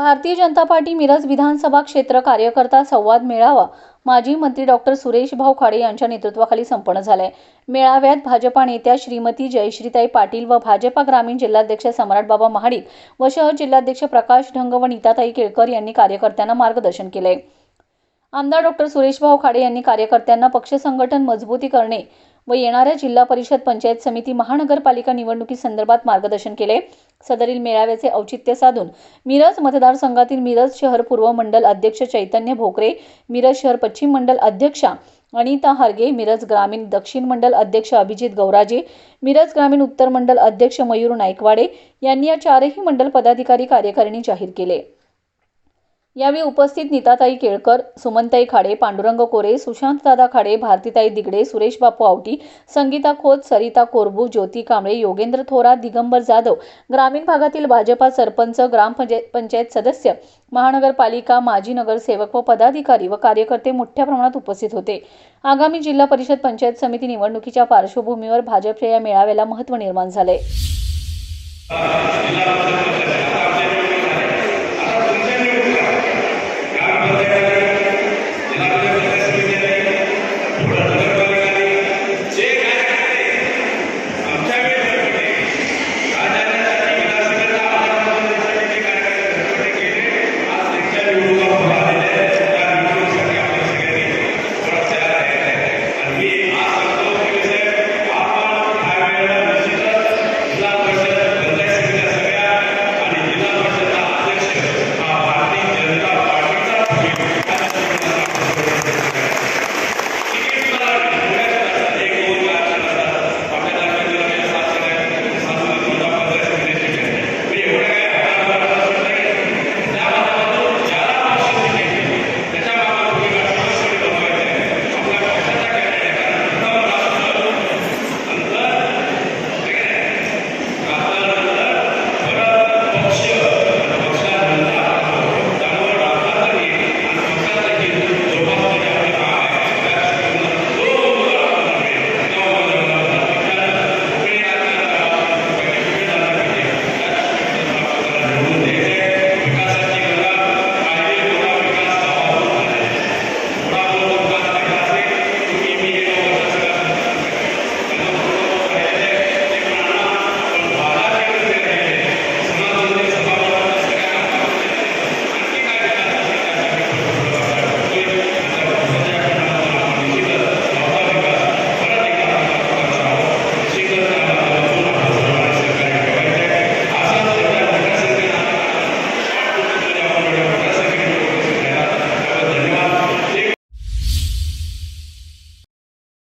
Bharatiya Janata party Miraj विधानसभा क्षेत्र कार्यकर्ता संवाद मेळावा माजी मंत्री डॉक्टर सुरेश भाऊ खाडे यांच्या नेतृत्वाखाली संपन्न झालाय. मेळाव्यात भाजपा नेत्या श्रीमती जयश्रीताई पाटील व भाजपा ग्रामीण जिल्हाध्यक्ष सम्राटबाबा महाडिक व शहर जिल्हाध्यक्ष प्रकाश ढंग व नीताताई केळकर यांनी कार्यकर्त्यांना मार्गदर्शन केले आमदार डॉक्टर सुरेशभाऊ खाडे यांनी कार्यकर्त्यांना पक्ष संघटन मजबूती करणे व येणाऱ्या जिल्हा परिषद पंचायत समिती महानगरपालिका निवडणुकीसंदर्भात मार्गदर्शन केले सदरील मेळाव्याचे औचित्य साधून मिरज मतदारसंघातील मिरज शहर पूर्व मंडल अध्यक्ष चैतन्य भोकरे मिरज शहर पश्चिम मंडल अध्यक्षा अनिता हार्गे मिरज ग्रामीण दक्षिण मंडल अध्यक्ष अभिजित गौराजे मिरज ग्रामीण उत्तर मंडल अध्यक्ष मयूर नायकवाडे यांनी या चारही मंडल पदाधिकारी कार्यकारिणी जाहीर केले. यावेळी उपस्थित नीताताई केळकर सुमनताई खाडे पांडुरंग कोरे सुशांतदादा खाडे भारतीताई दिगडे सुरेश बापू आवटी संगीता खोत सरिता कोरबू ज्योती कांबळे योगेंद्र थोरात दिगंबर जाधव ग्रामीण भागातील भाजपा सरपंच ग्रामपंचायत पंचायत सदस्य महानगरपालिका माजी नगरसेवक व पदाधिकारी व कार्यकर्ते मोठ्या प्रमाणात उपस्थित होते. आगामी जिल्हा परिषद पंचायत समिती निवडणुकीच्या पार्श्वभूमीवर भाजपच्या या मेळाव्याला महत्त्व निर्माण झाले